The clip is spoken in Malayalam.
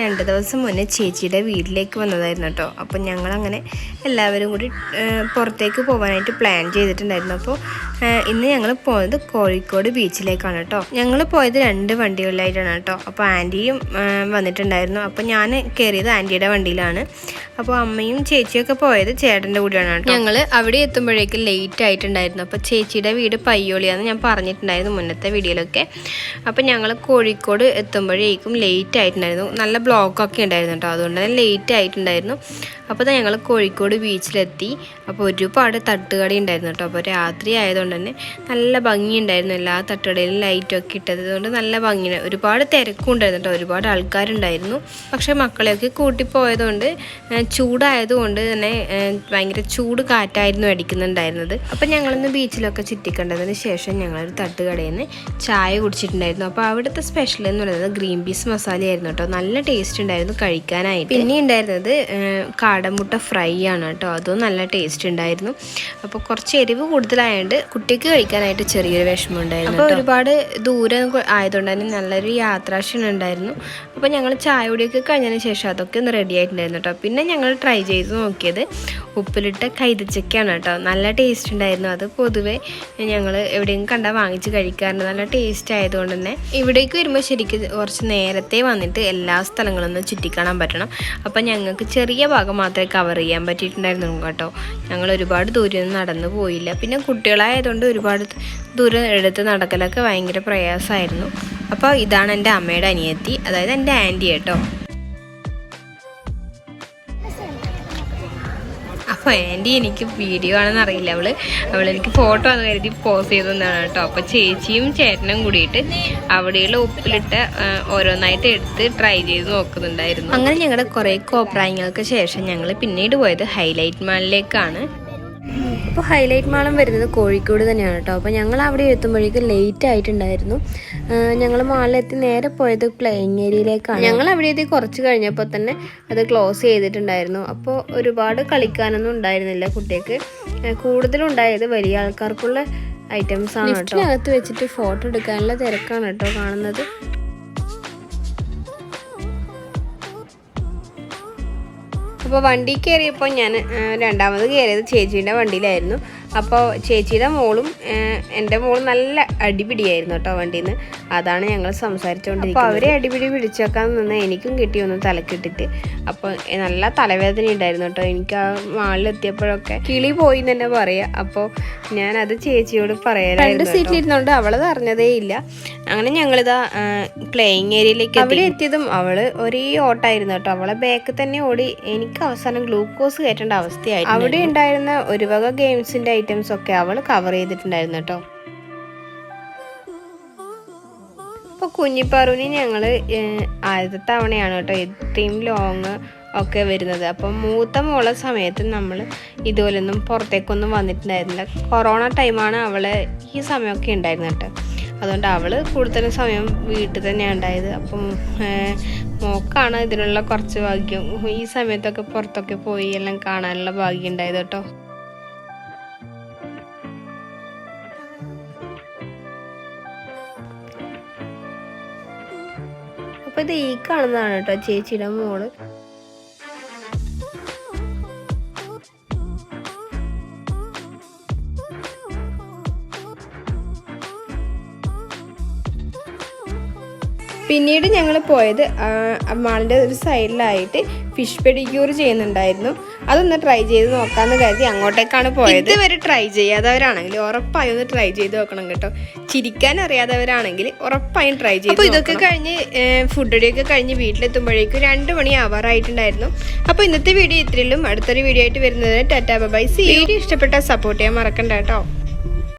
രണ്ട് ദിവസം മുന്നേ ചേച്ചിയുടെ വീട്ടിലേക്ക് വന്നതായിരുന്നു കേട്ടോ. അപ്പം ഞങ്ങളങ്ങനെ എല്ലാവരും കൂടി പുറത്തേക്ക് പോകാനായിട്ട് പ്ലാൻ ചെയ്തിട്ടുണ്ടായിരുന്നു. അപ്പോൾ ഇന്ന് ഞങ്ങൾ പോയത് കോഴിക്കോട് ബീച്ചിലേക്കാണ് കേട്ടോ. ഞങ്ങൾ പോയത് രണ്ട് വണ്ടികളിലായിട്ടാണ് കേട്ടോ. അപ്പോൾ ആന്റിയും വന്നിട്ടുണ്ടായിരുന്നു. അപ്പോൾ ഞാൻ കയറിയത് ആന്റിയുടെ വണ്ടിയിലാണ്. അപ്പോൾ അമ്മയും ചേച്ചിയൊക്കെ പോയത് ചേട്ടന്റെ കൂടെയാണ് കേട്ടോ. ഞങ്ങൾ അവിടെ എത്തുമ്പോഴേക്കും ലേറ്റ് ആയിട്ടുണ്ടായിരുന്നു. അപ്പോൾ ചേച്ചിയുടെ വീട് പയ്യോളിയാന്ന് ഞാൻ പറഞ്ഞിട്ടുണ്ടായിരുന്നു മുന്നത്തെ വീഡിയോയിലൊക്കെ അപ്പോൾ ഞങ്ങൾ കോഴിക്കോട് എത്തുമ്പോഴേക്കും ലേറ്റ് ആയിട്ടുണ്ടായിരുന്നു. നല്ല ബ്ലോക്കൊക്കെ ഉണ്ടായിരുന്നു കേട്ടോ അതുകൊണ്ട് തന്നെ ലേറ്റ് ആയിട്ടുണ്ടായിരുന്നു. അപ്പോൾ തന്നെ ഞങ്ങൾ കോഴിക്കോട് ബീച്ചിലെത്തി അപ്പോൾ ഒരുപാട് തട്ടുകട ഉണ്ടായിരുന്നു കേട്ടോ. അപ്പോൾ രാത്രി ആയതുകൊണ്ട് തന്നെ നല്ല ഭംഗിയുണ്ടായിരുന്നു. എല്ലാ തട്ടുകടയിലും ലൈറ്റൊക്കെ ഇട്ടത്. കൊണ്ട് നല്ല ഭംഗി ഒരുപാട് തിരക്കും ഉണ്ടായിരുന്നു കേട്ടോ. ഒരുപാട് ആൾക്കാരുണ്ടായിരുന്നു. പക്ഷേ മക്കളെയൊക്കെ കൂട്ടിപ്പോയതുകൊണ്ട് ചൂടായതുകൊണ്ട് തന്നെ ഭയങ്കര ചൂട് കാറ്റായിരുന്നു അടിക്കുന്നുണ്ടായിരുന്നത്. അപ്പോൾ ഞങ്ങളൊന്ന് ബീച്ചിലൊക്കെ ചുറ്റിക്കണ്ടതിന് ശേഷം ഞങ്ങളൊരു തട്ടുകടയിൽ നിന്ന് ചായ കുടിച്ചിട്ടുണ്ടായിരുന്നു. അപ്പോൾ അവിടുത്തെ സ്പെഷ്യൽ എന്ന് പറയുന്നത് ഗ്രീൻ പീസ് മസാലയായിരുന്നു കേട്ടോ. നല്ല ടേസ്റ്റ് ഉണ്ടായിരുന്നു കഴിക്കാനായിട്ട്. പിന്നെ ഉണ്ടായിരുന്നത് കാടമുട്ട ഫ്രൈ ആണ് കേട്ടോ. അതും നല്ല ടേസ്റ്റ് ഉണ്ടായിരുന്നു. അപ്പോൾ കുറച്ച് എരിവ് കൂടുതലായതുകൊണ്ട് കുട്ടിക്ക് കഴിക്കാനായിട്ട് ചെറിയൊരു വിഷമം ഉണ്ടായിരുന്നു അപ്പോൾ ഒരുപാട് ദൂരം ആയതുകൊണ്ട് തന്നെ നല്ലൊരു യാത്രാക്ഷണം ഉണ്ടായിരുന്നു. അപ്പോൾ ഞങ്ങൾ ചായ കുടിയൊക്കെ കഴിഞ്ഞതിന് ശേഷം അതൊക്കെ ഒന്ന് റെഡി ആയിട്ടുണ്ടായിരുന്നു കേട്ടോ. പിന്നെ ഞങ്ങൾ ട്രൈ ചെയ്ത് നോക്കിയത് ഉപ്പിലിട്ട കൈതച്ചക്കയാണ് കേട്ടോ. നല്ല ടേസ്റ്റ് ഉണ്ടായിരുന്നു. അത് പൊതുവെ ഞങ്ങൾ എവിടെയും കണ്ടാൽ വാങ്ങിച്ച് കഴിക്കാറുണ്ട്. നല്ല ടേസ്റ്റ് ആയതുകൊണ്ട് തന്നെ ഇവിടേക്ക് വരുമ്പോൾ ശരിക്കും കുറച്ച് നേരത്തെ വന്നിട്ട് എല്ലാ സ്ഥലങ്ങളും ഒന്ന് ചുറ്റിക്കാണാൻ പറ്റണം. അപ്പം ഞങ്ങൾക്ക് ചെറിയ ഭാഗം മാത്രമേ കവർ ചെയ്യാൻ പറ്റിയിട്ടുണ്ടായിരുന്നു കേട്ടോ. ഞങ്ങൾ ഒരുപാട് ദൂരം നടന്നു പോയില്ല. പിന്നെ കുട്ടികളായതുകൊണ്ട് ഒരുപാട് ദൂരം എടുത്ത് നടക്കലൊക്കെ ഭയങ്കര പ്രയാസമായിരുന്നു. അപ്പോൾ ഇതാണ് എന്റെ അമ്മയുടെ അനിയത്തി. അതായത് എന്റെ ആന്റി കേട്ടോ. ആന്റി എനിക്ക് വീഡിയോ ആണെന്ന് അറിയില്ല അവൾ. അവൾ എനിക്ക് ഫോട്ടോ അത് കരുതി പോസ് ചെയ്തതാണ് കേട്ടോ. അപ്പോൾ ചേച്ചിയും ചേട്ടനും കൂടിയിട്ട് അവിടെയുള്ള ഉപ്പിലിട്ട് ഓരോന്നായിട്ട് എടുത്ത് ട്രൈ ചെയ്ത് നോക്കുന്നുണ്ടായിരുന്നു. അങ്ങനെ ഞങ്ങളുടെ കുറേ കോപ്രായങ്ങൾക്ക് ശേഷം ഞങ്ങൾ പിന്നീട് പോയത് ഹൈലൈറ്റ് മാളിലേക്കാണ് അപ്പോൾ ഹൈലൈറ്റ് മാളം വരുന്നത് കോഴിക്കോട് തന്നെയാണ് കേട്ടോ. അപ്പോൾ ഞങ്ങൾ അവിടെ എത്തുമ്പോഴേക്കും ലേറ്റ് ആയിട്ടുണ്ടായിരുന്നു. ഞങ്ങൾ മാളിലെത്തി നേരെ പോയത് പ്ലേയിങ് ഏരിയയിലേക്കാണ് ഞങ്ങൾ അവിടെ എത്തി കുറച്ച് കഴിഞ്ഞപ്പോൾ തന്നെ അത് ക്ലോസ് ചെയ്തിട്ടുണ്ടായിരുന്നു. അപ്പോൾ ഒരുപാട് കളിക്കാനൊന്നും ഉണ്ടായിരുന്നില്ല കുട്ടിക്ക് കൂടുതലുണ്ടായത് വലിയ ആൾക്കാർക്കുള്ള ഐറ്റംസ് ആണ് കേട്ടോ. അകത്ത് വെച്ചിട്ട് ഫോട്ടോ എടുക്കാനുള്ള തിരക്കാണ് കേട്ടോ കാണുന്നത്. അപ്പോൾ വണ്ടി കയറിയപ്പോൾ ഞാൻ രണ്ടാമത് കയറിയത് ചേച്ചീന്റെ വണ്ടിയിലായിരുന്നു. അപ്പോൾ ചേച്ചിയുടെ മോളും എന്റെ മോളും നല്ല അടിപിടിയായിരുന്നു കേട്ടോ വണ്ടിയിൽ നിന്ന് അതാണ് ഞങ്ങൾ സംസാരിച്ചുകൊണ്ടിരിക്കുന്നത് അപ്പോൾ അവരെ അടിപിടി പിടിച്ചേക്കാൻ നിന്ന് എനിക്കും കിട്ടി ഒന്ന് തലക്കിട്ടിട്ട്. അപ്പോൾ നല്ല തലവേദന ഉണ്ടായിരുന്നു കേട്ടോ. എനിക്ക് ആ മാളിലെത്തിയപ്പോഴൊക്കെ കിളി പോയി എന്ന് തന്നെ പറയാം. അപ്പോൾ ഞാനത് ചേച്ചിയോട് പറയാം രണ്ട് സീറ്റിലിരുന്നോണ്ട് അവളത് അറിഞ്ഞതേ ഇല്ല. അങ്ങനെ ഞങ്ങളിതാ പ്ലേയിങ് ഏരിയയിലേക്ക് അവിടെ എത്തിയതും അവൾ ഒരേ ഓട്ടായിരുന്നു കേട്ടോ. അവളെ ബാക്ക് തന്നെ ഓടി എനിക്ക് അവസാനം ഗ്ലൂക്കോസ് കയറ്റേണ്ട അവസ്ഥയായി അവിടെ ഉണ്ടായിരുന്ന ഒരു വക ഗെയിംസിന്റെ ഐറ്റംസ് ഒക്കെ അവൾ കവർ ചെയ്തിട്ടുണ്ടായിരുന്നു കേട്ടോ. അപ്പോൾ കുഞ്ഞിപ്പാറുവിന് ഞങ്ങൾ ആദ്യത്തെ തവണയാണ് കേട്ടോ ഇത്രയും ലോങ് ഒക്കെ വരുന്നത്. അപ്പം മൂത്ത മോളെ സമയത്ത് നമ്മൾ ഇതുപോലൊന്നും പുറത്തേക്കൊന്നും വന്നിട്ടുണ്ടായിരുന്നില്ല. കൊറോണ ടൈമാണ് അവളെ ഈ സമയമൊക്കെ ഉണ്ടായിരുന്നു കേട്ടോ. അതുകൊണ്ട് അവൾ കൂടുതലും സമയം വീട്ടിൽ തന്നെയാണ് ഉണ്ടായത്. അപ്പം മോക്കാണ് ഇതിനുള്ള കുറച്ച് ഭാഗ്യം. ഈ സമയത്തൊക്കെ പുറത്തൊക്കെ പോയി എല്ലാം കാണാനുള്ള ഭാഗ്യം ഉണ്ടായത് കേട്ടോ. അപ്പൊ ഇത് ഈ കാണുന്നതാണ് കേട്ടോ ചേച്ചിയുടെ മോൾ. പിന്നീട് ഞങ്ങൾ പോയത് മാളിന്റെ ഒരു സൈഡിലായിട്ട് ഫിഷ് പെഡിക്യൂർ ചെയ്യുന്നുണ്ടായിരുന്നു. അതൊന്ന് ട്രൈ ചെയ്ത് നോക്കാമെന്ന് കരുതി അങ്ങോട്ടേക്കാണ് പോയത്. ഇതുവരെ ട്രൈ ചെയ്യാത്തവരാണെങ്കിൽ ഉറപ്പായി ഒന്ന് ട്രൈ ചെയ്ത് നോക്കണം കേട്ടോ. ചിരിക്കാൻ അറിയാത്തവരാണെങ്കിൽ ഉറപ്പായും ട്രൈ ചെയ്ത് അപ്പോൾ ഇതൊക്കെ കഴിഞ്ഞ് ഫുഡ് കഴിഞ്ഞ് വീട്ടിലെത്തുമ്പോഴേക്കും രണ്ട് മണി ആവാറായിട്ടുണ്ടായിരുന്നു. അപ്പോൾ ഇന്നത്തെ വീഡിയോ ഇത്രയും അടുത്തൊരു വീഡിയോ ആയിട്ട് വരുന്നത് ടാറ്റാ ബൈ സി വീഡിയോ ഇഷ്ടപ്പെട്ടാൽ സപ്പോർട്ട് ചെയ്യാൻ മറക്കണ്ട കേട്ടോ.